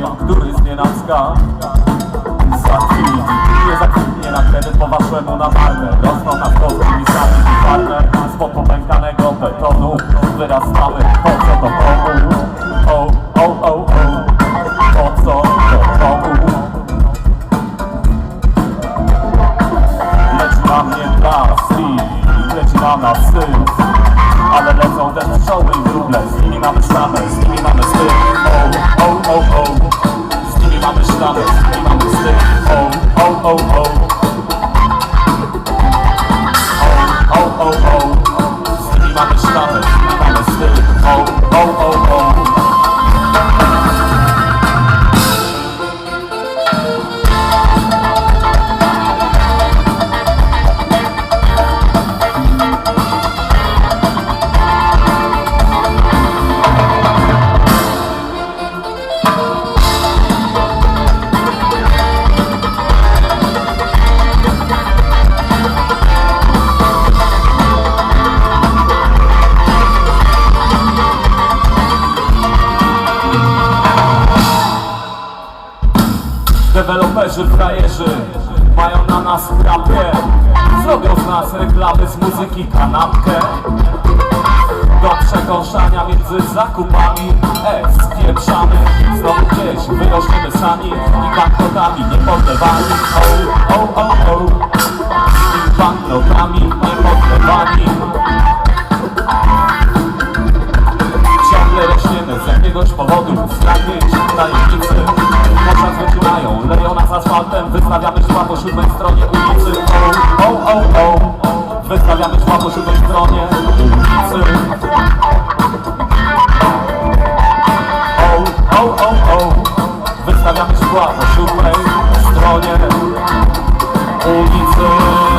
Paprykiem, który znienacka Zakwitnie, nie zakwitnie na kredyt po waszemu na marne. Rosną na wprost sami farmer Spod popękanego betonu. Wyrastamy, po co to komu? O, o, o, Deweloperzy, frajerzy mają na nas chrapie Zrobią z nas reklamy z muzyki kanapkę. Do przekąszania między zakupami E, spieprzamy. Znowu gdzieś wyrośniemy sami I banknotami niepodlewani O, o, o, o. I banknotami niepodlewani Ciągle rośniemy z jakiegoś powodu Zgadnieć siódmej stronie ulicy. O, o, o, o Wystawiamy szła po siódmej stronie ulicy. O, o, o, o Wystawiamy szkła po siódmej stronie ulicy